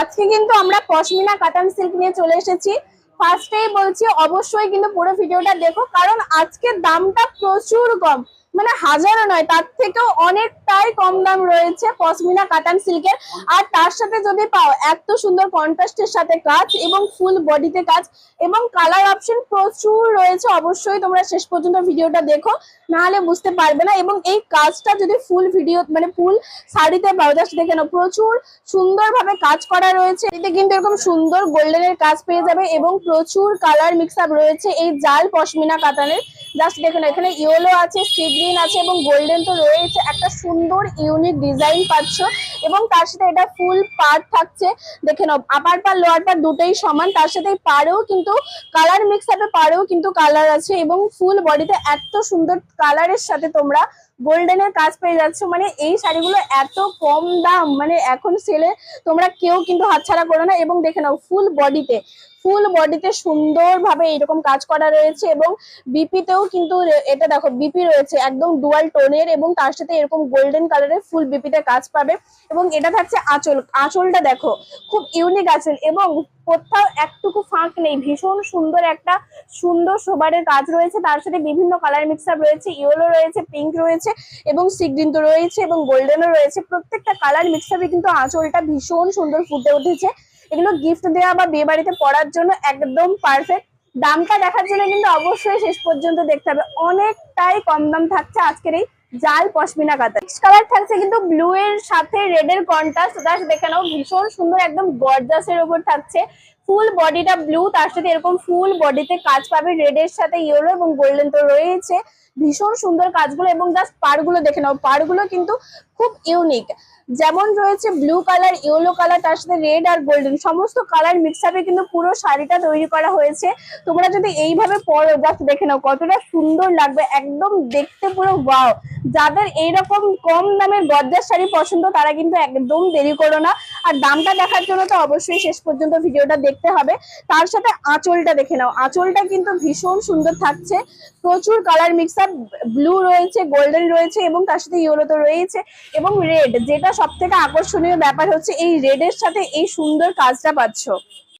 আজকে কিন্তু আমরা পশমিনা কাটান সিল্ক নিয়ে চলে এসেছি। ফার্স্টেই বলছি, অবশ্যই কিন্তু পুরো ভিডিওটা দেখো, কারণ আজকে দামটা প্রচুর কম। মানে হাজারও নয়, তার থেকেও অনেকটাই কম দাম রয়েছে পশমিনা কাতান সিল্কের আর তার সাথে যদি পাও, এত সুন্দর কন্ট্রাস্টের সাথে কাজ এবং ফুল বডিতে কাজ এবং কালার অপশন প্রচুর রয়েছে, অবশ্যই তোমরা শেষ পর্যন্ত ভিডিওটা দেখো, নাহলে বুঝতে পারবে না। এবং এই কাজটা যদি ফুল ভিডিও মানে ফুল শাড়িতে পাও জাস্ট দেখে নাও, প্রচুর সুন্দরভাবে কাজ করা রয়েছে। এতে কিন্তু এরকম সুন্দর গোল্ডেনের কাজ পেয়ে যাবে এবং প্রচুর কালার মিক্স আপ রয়েছে এই জাল পশমিনা কাতানের জাস্ট দেখুন, এখানে ইয়েলো আছে সি গ্রিন আছে এবং গোল্ডেন তো রয়েছে। একটা সুন্দর ইউনিক ডিজাইন পাচ্ছ এবং তার সাথে এটা ফুল পার্ট থাকছে। দেখে নাও আপার পার লোয়ার পার দুটোই সমান। তার সাথে পারেও কিন্তু কালার মিক্স আপে পারেও কিন্তু কালার আছে এবং ফুল বডিতে এত সুন্দর কালারের সাথে তোমরা গোল্ডেনের কাজ পেয়ে যাচ্ছ। মানে এই শাড়িগুলো এত কম দাম মানে এখন সেলে তোমরা কেউ কিন্তু হাতছাড়া করো না এবং দেখে নাও ফুল বডিতে ফুল বডিতে সুন্দরভাবে এরকম কাজ করা রয়েছে এবং বিপিতেও কিন্তু এটা দেখো বিপি রয়েছে, একদম ডুয়াল টোনের এবং তার সাথে এরকম গোল্ডেন কালারের ফুল বিপিতে কাজ পাবে এবং এটা থাকছে আঁচল, আঁচলটা দেখো, খুব ইউনিক আঁচল এবং কোথাও একটুকু ফাঁক নেই। ভীষণ সুন্দর একটা সুন্দর সোবারের কাজ রয়েছে। তার সাথে বিভিন্ন কালার মিক্সার রয়েছে ইয়েলো রয়েছে পিঙ্ক রয়েছে এবং সিগ্রিন তো রয়েছে এবং গোল্ডেনও রয়েছে। প্রত্যেকটা কালার মিক্সারে কিন্তু আঁচলটা ভীষণ সুন্দর ফুটে উঠেছে। এগুলো গিফট দেওয়া বা বিয়ে বাড়িতে পরার জন্য একদম পারফেক্ট দামটা দেখার জন্য কিন্তু অবশ্যই শেষ পর্যন্ত দেখতে হবে। অনেকটাই কম দাম থাকছে আজকের এই জাল পশমিনা কাতার কালার থাকছে কিন্তু ব্লু এর সাথে রেড এর কন্ট্রাস্ট তার দেখে নাও, ভীষণ সুন্দর একদম গর্জাস এর উপর থাকছে। ফুল বডিটা ব্লু তার সাথে এরকম ফুল বডিতে কাজ পাবে রেড এর সাথে ইয়েলো এবং গোল্ডেন তো রয়েছে। ভীষণ সুন্দর কাজগুলো এবং জাস্ট পাড়গুলো দেখে নাও। পাড়গুলো কিন্তু খুব ইউনিক যেমন রয়েছে ব্লু কালার ইয়েলো কালার তার সাথে রেড আর গোল্ডেন সমস্ত কালার মিক্স আপে কিন্তু পুরো শাড়িটা তৈরি করা হয়েছে। তোমরা যদি এইভাবে পরো জাস্ট দেখে নাও কতটা সুন্দর লাগবে। একদম দেখতে পুরো ওয়াও যাদের এইরকম কম দামের গজ্জার শাড়ি পছন্দ, তারা কিন্তু একদম দেরি করো না। আর দামটা দেখার জন্য তো অবশ্যই শেষ পর্যন্ত ভিডিওটা দেখতে হবে। তার সাথে আঁচলটা দেখে নাও। আঁচলটা কিন্তু ভীষণ সুন্দর থাকছে। প্রচুর কালার মিক্স ব্লু রয়েছে গোল্ডেন রয়েছে এবং তার সাথে ইয়েলো তো রয়েছে এবং রেড যেটা সব থেকে আকর্ষণীয় ব্যাপার হচ্ছে এই রেড এর সাথে এই সুন্দর কাজটা পাচ্ছ।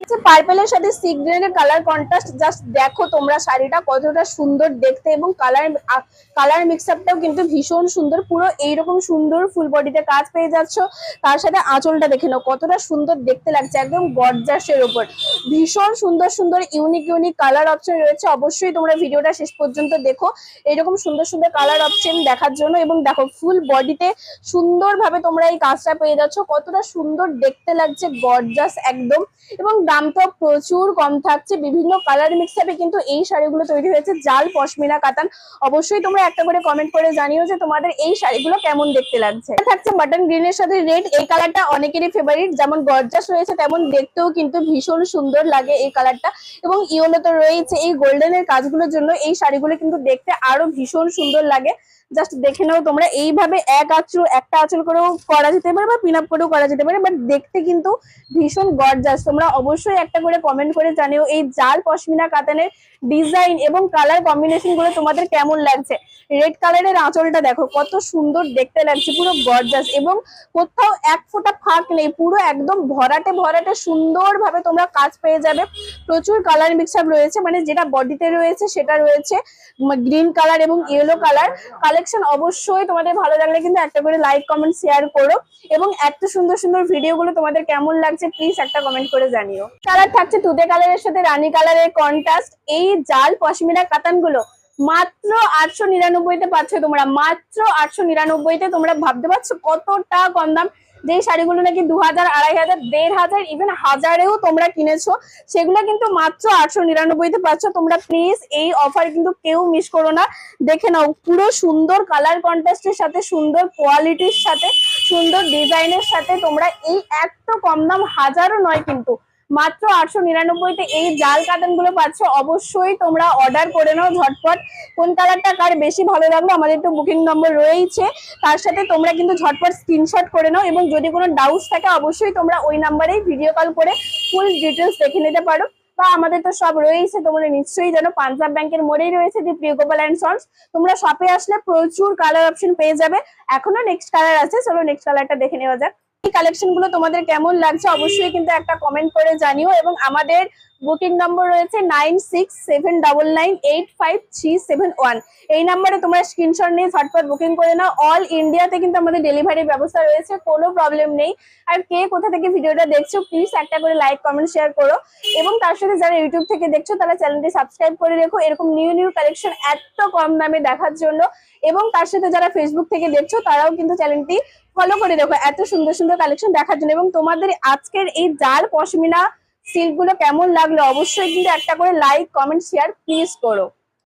পার্পেলের সাথে সি কালার কন্ট্রাস্ট জাস্ট দেখো তোমরা শাড়িটা কতটা সুন্দর দেখতে এবং কালার কালার মিক্স আপটাও কিন্তু ভীষণ সুন্দর। পুরো এইরকম সুন্দর ফুল বডিতে কাজ পেয়ে যাচ্ছ। তার সাথে আঁচলটা দেখে নাও, কতটা সুন্দর দেখতে লাগছে, একদম গর্জাসের ওপর ভীষণ সুন্দর সুন্দর ইউনিক ইউনিক কালার অপশন রয়েছে। অবশ্যই তোমরা ভিডিওটা শেষ পর্যন্ত দেখো। এরকম সুন্দর সুন্দর কালার অপশন দেখার জন্য এবং দেখো ফুল বডিতে সুন্দরভাবে তোমরা এই কাজটা পেয়ে যাচ্ছ। কতটা সুন্দর দেখতে লাগছে গর্জাস একদম। এবং দামটাও প্রচুর কম থাকছে। বিভিন্ন কালার মিক্সআপে কিন্তু এই শাড়িগুলো তৈরি হয়েছে। জাল, পশমিনা, কাতান। অবশ্যই তোমরা একটা করে কমেন্ট করে জানিও যে তোমাদের এই শাড়িগুলো কেমন দেখতে লাগছে। থাকছে বাটন গ্রিনের সাথে রেড এই কালারটা অনেকেরই ফেভারিট যেমন গর্জাস রয়েছে, তেমন দেখতেও কিন্তু ভীষণ সুন্দর লাগে এই কালারটা এবং ইয়েলো তো রয়েছে এই গোল্ডেনের কাজগুলোর জন্য এই শাড়িগুলো কিন্তু দেখতে আরও ভীষণ সুন্দর লাগে। জাস্ট দেখে নাও তোমরা, এইভাবে এক আঁচল, একটা আঁচল করেও করা যেতে পারে বা পিন আপ করেও করা যেতে পারে বাট দেখতে কিন্তু ভীষণ গর্জাস তোমরা অবশ্যই একটা করে কমেন্ট করে জানিও এই জাল পশমিনা কাতানের ডিজাইন এবং কালার কম্বিনেশনগুলো তোমাদের কেমন লাগছে। রেড কালারের আঁচলটা দেখো, কত সুন্দর দেখতে লাগছে, পুরো গর্জাস এবং কোথাও এক ফোঁটা ফাঁক নেই, পুরো একদম ভরাটে ভরাটে সুন্দর ভাবে তোমরা কাজ পেয়ে যাবে। প্রচুর কালার মিক্স আপ রয়েছে মানে যেটা বডিতে রয়েছে সেটা রয়েছে গ্রিন কালার এবং ইয়েলো কালার কালার কালেকশন অবশ্যই তোমাদের ভালো লাগলে কিন্তু একটা করে লাইক কমেন্ট শেয়ার করো এবং এত সুন্দর সুন্দর ভিডিওগুলো তোমাদের কেমন লাগছে প্লিজ একটা কমেন্ট করে জানিও। কালার থাকছে তুতে কালারের সাথে, রানী কালারের কন্ট্রাস্ট এই জাল পশমিনা কাতানগুলো মাত্র আটশো নিরানব্বইতে পাচ্ছ তোমরা। মাত্র আটশো নিরানব্বইতে তোমরা ভাবতে পারছ কতটা কম দাম? যে শাড়িগুলো নাকি দু হাজার আড়াই হাজার দেড় হাজার ইভেন হাজারেও তোমরা কিনেছো, সেগুলো কিন্তু মাত্র আটশো নিরানব্বইতে পাচ্ছ। তোমরা প্লিজ এই অফার কিন্তু কেউ মিস করো না। দেখে নাও, পুরো সুন্দর কালার কন্ট্রাস্টের সাথে, সুন্দর কোয়ালিটির সাথে, সুন্দর ডিজাইনের সাথে তোমরা এই এত কম দাম হাজারও নয় কিন্তু মাত্র আটশো নিরানব্বইতে এই জাল কাতানগুলো পাচ্ছ, অবশ্যই তোমরা অর্ডার করে নাও ঝটপট। কোন কালারটা কার বেশি ভালো লাগল আমাদের তো বুকিং নম্বর রয়েছে তার সাথে তোমরা কিন্তু ঝটপট স্ক্রিনশট করে নাও এবং যদি কোনো ডাউটস থাকে অবশ্যই তোমরা ওই নাম্বারেই ভিডিও কল করে ফুল ডিটেলস দেখে নিতে পারো। বা আমাদের তো সব রয়েছে তোমরা নিশ্চয়ই জানো পাঞ্জাব ব্যাংকের মোড়েই রয়েছে যে প্রিয়গোপাল অ্যান্ড সন্স তোমরা শপে আসলে প্রচুর কালার অপশন পেয়ে যাবে। এখনও নেক্সট কালার আছে, চলো নেক্সট কালারটা দেখে নেওয়া যাক। কালেকশনগুলো তোমাদের কেমন লাগছে অবশ্যই কিন্তু একটা কমেন্ট করে জানিও এবং আমাদের বুকিং নম্বর রয়েছে nine six seven nine eight five three seven one এই নাম্বারে তোমরা স্ক্রিনশট নিয়ে ঝটপট বুকিং করে নাও। অল ইন্ডিয়াতে কিন্তু আমাদের ডেলিভারির ব্যবস্থা রয়েছে, কোনো প্রবলেম নেই। আর কে কোথা থেকে ভিডিওটা দেখছ প্লিজ একটা করে লাইক কমেন্ট শেয়ার করো। এবং তার সাথে যারা ইউটিউব থেকে দেখছ, তারা চ্যানেলটি সাবস্ক্রাইব করে রেখো। এরকম নিউ নিউ কালেকশন এত কম দামে দেখার জন্য। এবং তার সাথে যারা ফেসবুক থেকে দেখছ, তারাও কিন্তু চ্যানেলটি ফলো করে রেখো। এত সুন্দর সুন্দর কালেকশন দেখার জন্য। এবং তোমাদের আজকের এই জাল পশমিনা সিল্কগুলো কেমন লাগল অবশ্যই কিন্তু একটা করে লাইক কমেন্ট শেয়ার প্লিজ করো।